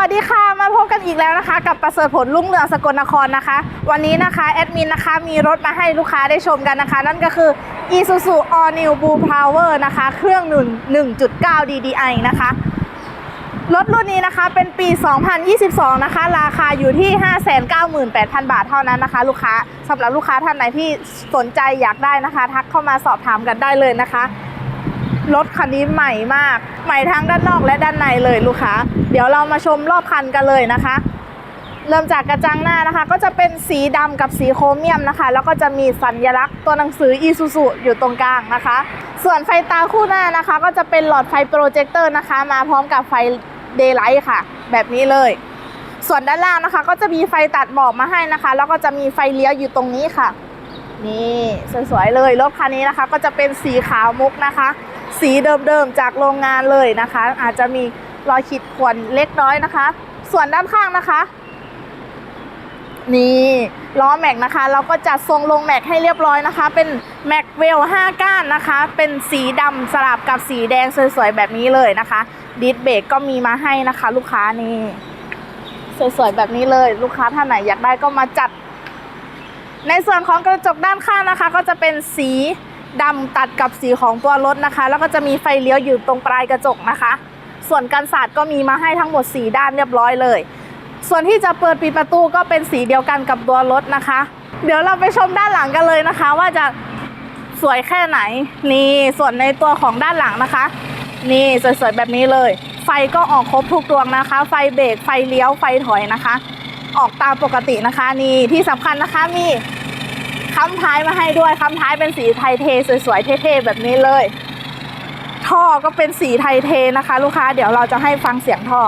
วัสดีค่ะ มาพบกันอีกแล้วนะคะ กับประเสริฐผลลุ่งเรืองสกลนครนะคะ วันนี้นะคะแอดมินนะคะมีรถมาให้ลูกค้าได้ชมกันนะคะ นั่นก็คือ Isuzu All New Blue Power นะคะ เครื่อง1 1.9 DDI นะคะ รถรุ่นนี้นะคะเป็นปี 2022 นะคะ ราคาอยู่ที่ 598,000 บาทเท่านั้นนะคะ ลูกค้าสำหรับลูกค้าท่านไหนที่สนใจอยากได้นะคะ ทักเข้ามาสอบถามกันได้เลยนะคะ รถคันนี้ใหม่มาก ใหม่ทั้งด้านนอกและด้านในเลยลูกค้า เดี๋ยวเรามาชมรอบคันกันเลยนะคะ เริ่มจากกระจังหน้านะคะ ก็จะเป็นสีดำกับสีโครเมียมนะคะ แล้วก็จะมีสัญลักษณ์ตัวหนังสือ Isuzu อยู่ตรงกลางนะคะ ส่วนไฟตาคู่หน้านะคะ ก็จะเป็นหลอดไฟโปรเจคเตอร์นะคะ มาพร้อมกับไฟเดย์ไลท์ค่ะ แบบนี้เลย ส่วนด้านล่างนะคะ ก็จะมีไฟตัดหมอกมาให้นะคะ แล้วก็จะมีไฟเลี้ยวอยู่ตรงนี้ค่ะนี่สวยๆเลยรถคันนี้นะคะ ก็จะเป็นสีขาวมุกนะคะ สีเดิมๆจากโรงงานเลยนะคะ อาจจะมีรอยขีดข่วนเล็กน้อยนะคะ ส่วนด้านข้างนะคะ นี่ล้อแม็กนะคะ เราก็จัดทรงลงแม็กให้เรียบร้อยนะคะ เป็นแม็กเวล5ก้านนะคะ เป็นสีดำสลับกับสีแดงสวยๆแบบนี้เลยนะคะดิสเบรกก็มีมาให้นะคะ ลูกค้านี่สวยๆแบบนี้เลย ลูกค้าท่านไหนอยากได้ก็มาจัด ในส่วนของกระจกด้านข้างนะคะ ก็จะเป็นสี ดำตัดกับสีของตัวรถนะคะ แล้วก็จะมีไฟเลี้ยวอยู่ตรงปลายกระจกนะคะ ส่วนกันศาสตร์ก็มีมาให้ทั้งหมด 4 ด้านเรียบร้อยเลย ส่วนที่จะเปิดปิดประตูก็เป็นสีเดียวกันกับตัวรถนะคะ เดี๋ยวเราไปชมด้านหลังกันเลยนะคะ ว่าจะสวยแค่ไหน นี่ส่วนในตัวของด้านหลังนะคะ นี่สวยๆแบบนี้เลย ไฟก็ออกครบทุกดวงนะคะ ไฟเบรกไฟเลี้ยวไฟถอยนะคะ ออกตามปกตินะคะ นี่ที่สำคัญนะคะมี ค้ำท้ายมาให้ด้วยค้ำท้ายเป็นสีไทยเทสวยๆเท่ๆแบบนี้เลย ท่อก็เป็นสีไทยเทนะคะ ลูกค้าเดี๋ยวเราจะให้ฟังเสียงท่อ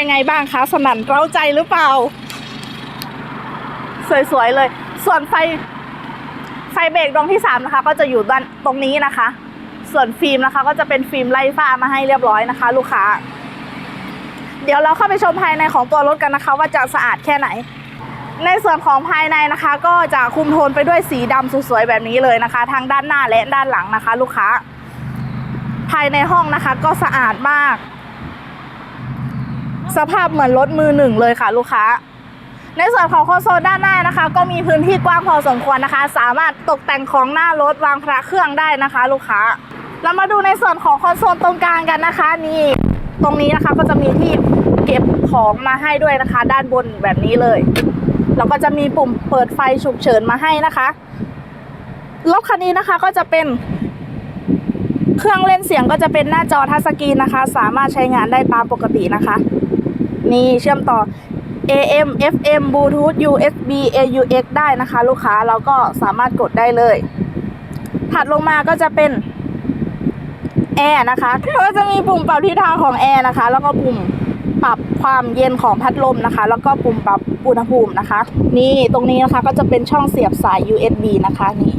ยังไงบ้างคะ สนั่นเร้าใจหรือเปล่า สวยๆเลย ส่วนไฟ ไฟเบรกดวงที่3นะคะ ก็จะอยู่ด้านตรงนี้นะคะ ส่วนฟิล์มนะคะ ก็จะเป็นฟิล์มไล่ฟ้ามาให้เรียบร้อยนะคะ ลูกค้า เดี๋ยวเราเข้าไปชมภายในของตัวรถกันนะคะ ว่าจะสะอาดแค่ไหน ในส่วนของภายในนะคะ ก็จะคุมโทนไปด้วยสีดำสวยๆแบบนี้เลยนะคะ ทั้งด้านหน้าและด้านหลังนะคะ ลูกค้า ภายในห้องนะคะ ก็สะอาดมาก สภาพเหมือนรถมือหนึ่งเลยค่ะลูกค้า ในส่วนของคอนโซลด้านหน้านะคะ ก็มีพื้นที่กว้างพอสมควรนะคะ สามารถตกแต่งของหน้ารถวางพระเครื่องได้นะคะ ลูกค้า เรามาดูในส่วนของคอนโซลตรงกลางกันนะคะ นี่ตรงนี้นะคะก็จะมีที่เก็บของมาให้ด้วยนะคะ ด้านบนแบบนี้เลยแล้วก็จะมีปุ่มเปิดไฟฉุกเฉินมาให้นะคะรถคันนี้นะคะก็จะเป็นเครื่องเล่นเสียงก็จะเป็นหน้าจอทัชสกรีนนะคะ สามารถใช้งานได้ตามปกตินะคะ นี่เชื่อมต่อ AM FM Bluetooth USB AUX ได้นะคะ ลูกค้าเราก็สามารถกดได้เลย ถัดลงมาก็จะเป็นแอร์นะคะก็จะมีปุ่มปรับทิศทางของแอร์นะคะ แล้วก็ปุ่มปรับความเย็นของพัดลมนะคะ แล้วก็ปุ่มปรับอุณหภูมินะคะ นี่ตรงนี้นะคะก็จะเป็นช่องเสียบสาย USB นะคะนี่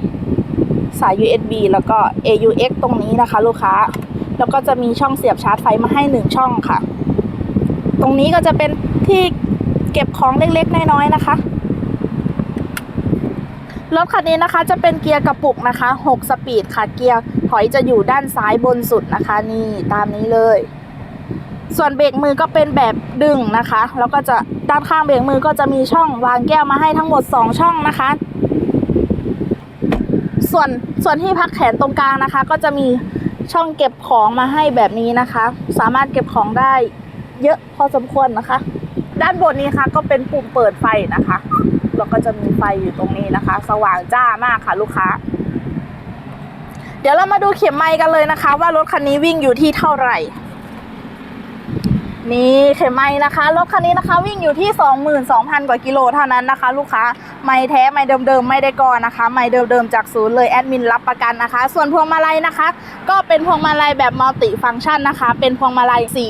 สาย USB แล้วก็ AUX ตรงนี้นะคะ ลูกค้า แล้วก็จะมีช่องเสียบชาร์จไฟมาให้หนึ่งช่องค่ะ ตรงนี้ก็จะเป็นที่เก็บของเล็กๆ น้อยๆนะคะ รถคันนี้นะคะจะเป็นเกียร์กระปุกนะคะ 6 สปีดค่ะ เกียร์ถอยจะอยู่ด้านซ้ายบนสุดนะคะ นี่ตามนี้เลย ส่วนเบรกมือก็เป็นแบบดึงนะคะ แล้วก็จะด้านข้างเบรกมือก็จะมีช่องวางแก้วมาให้ทั้งหมด 2 ช่องนะคะ ส่วนส่วนที่พักแขนตรงกลางนะคะ ก็จะมีช่องเก็บของมาให้แบบนี้นะคะ สามารถเก็บของได้ เยอะพอสมควรนะคะ ด้านบนนี้ค่ะก็เป็นปุ่มเปิดไฟนะคะแล้วก็จะมีไฟอยู่ตรงนี้นะคะ สว่างจ้ามากค่ะลูกค้า เดี๋ยวเรามาดูเข็มไม้กันเลยนะคะ ว่ารถคันนี้วิ่งอยู่ที่เท่าไหร่ นี่เขมไม้นะคะ รถคันนี้นะคะ วิ่งอยู่ที่ 22,000 กว่ากิโลเท่านั้นนะคะ ลูกค้าไม่แท้ไม่เดิมๆไม่ได้ก่อนนะคะ ไม่เดิมๆจากศูนย์เลยแอดมินรับประกันนะคะ ส่วนพวงมาลัยนะคะ ก็เป็นพวงมาลัยแบบมัลติฟังก์ชันนะคะ เป็นพวงมาลัยสี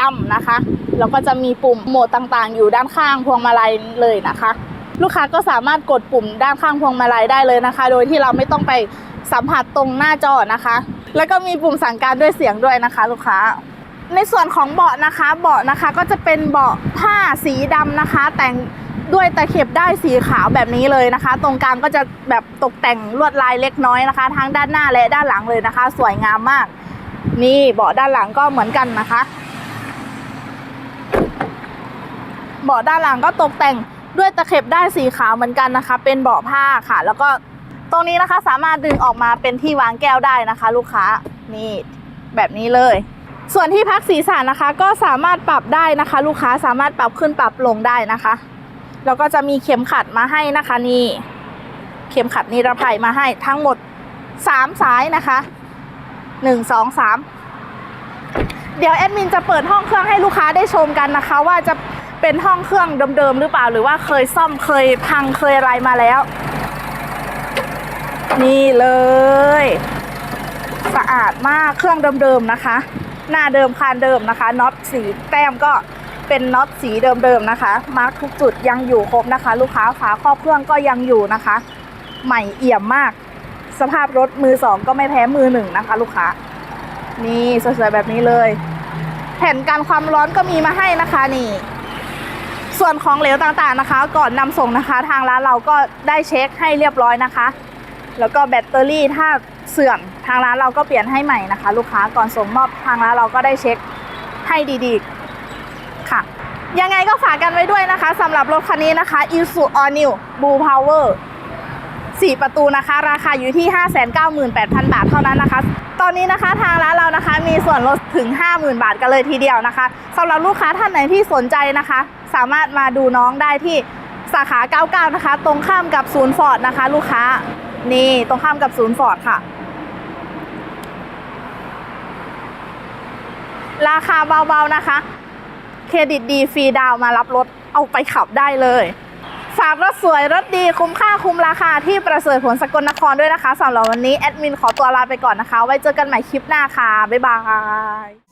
ดำนะคะแล้วก็จะมีปุ่มโหมดต่างๆ อยู่ด้านข้างพวงมาลัยเลยนะคะ ลูกค้าก็สามารถกดปุ่มด้านข้างพวงมาลัยได้เลยนะคะ โดยที่เราไม่ต้องไปสัมผัสตรงหน้าจอนะคะ แล้วก็มีปุ่มสั่งการด้วยเสียงด้วยนะคะ ลูกค้า ในส่วนของเบาะนะคะ เบาะนะคะก็จะเป็นเบาะผ้าสีดำนะคะ แต่งด้วยตะเข็บได้สีขาวแบบนี้เลยนะคะ ตรงกลางก็จะแบบตกแต่งลวดลายเล็กน้อยนะคะ ทั้งด้านหน้าและด้านหลังเลยนะคะ สวยงามมาก นี่เบาะด้านหลังก็เหมือนกันนะคะ เบาะด้านหลังก็ตกแต่งด้วยตะเข็บได้สีขาวเหมือนกันนะคะ เป็นเบาะผ้าค่ะ แล้วก็ตรงนี้นะคะสามารถดึงออกมาเป็นที่วางแก้วได้นะคะ ลูกค้านี่แบบนี้เลย ส่วนที่พักศีรษะนะคะ ก็สามารถปรับได้นะคะ ลูกค้าสามารถปรับขึ้นปรับลงได้นะคะ แล้วก็จะมีเข็มขัดมาให้นะคะนี่เข็มขัดนิรภัยมาให้ทั้งหมดสามสายนะคะหนึ่งสองสามเดี๋ยวแอดมินจะเปิดห้องเครื่องให้ลูกค้าได้ชมกันนะคะ ว่าจะเป็นห้องเครื่องเดิมๆหรือเปล่าหรือว่าเคยซ่อมเคยพังเคยอะไรมาแล้ว นี่เลย สะอาดมากเครื่องเดิมๆนะคะ หน้าเดิมคานเดิมนะคะน็อตสีแต้มก็เป็นน็อตสีเดิมๆนะคะมาร์คทุกจุดยังอยู่ครบนะคะ ลูกค้าฝาครอบเครื่องก็ยังอยู่นะคะ ใหม่เอี่ยมมาก สภาพรถมือสองก็ไม่แพ้มือหนึ่งนะคะ ลูกค้านี่สวยๆแบบนี้เลย แผ่นกันความร้อนก็มีมาให้นะคะนี่ส่วนของเหลวต่างๆนะคะ ก่อนนำส่งนะคะ ทางร้านเราก็ได้เช็คให้เรียบร้อยนะคะ แล้วก็แบตเตอรี่ถ้าเสื่อมทางร้านเราก็เปลี่ยนให้ใหม่นะคะ ลูกค้าก่อนส่งมอบทางร้านเราก็ได้เช็คให้ดีๆ ค่ะ ยังไงก็ฝากกันไว้ด้วยนะคะสำหรับรถคันนี้นะคะ Isuzu All New Blue Power 4 ประตูนะคะ ราคาอยู่ที่ 598,000 บาทเท่านั้นนะคะ ตอนนี้นะคะทางร้านเรานะคะ มีส่วนลดถึง 50,000 บาทกันเลยทีเดียวนะคะสำหรับลูกค้าท่านไหนที่สนใจนะคะ สามารถมาดูน้องได้ที่สาขา 99 นะคะ ตรงข้ามกับศูนย์ฟอร์ดนะคะ ลูกค้า นี่ตรงข้ามกับศูนย์ฟอร์ดค่ะ ราคาเบาๆนะคะ เครดิตดีฟรีดาวมารับรถเอาไปขับได้เลยฝากรถสวยรถดีคุ้มค่าคุ้มราคาที่ประเสริฐผลสกลนครด้วยนะคะสำหรับวันนี้แอดมินขอตัวลาไปก่อนนะคะ ไว้เจอกันใหม่คลิปหน้าค่ะ บ๊ายบาย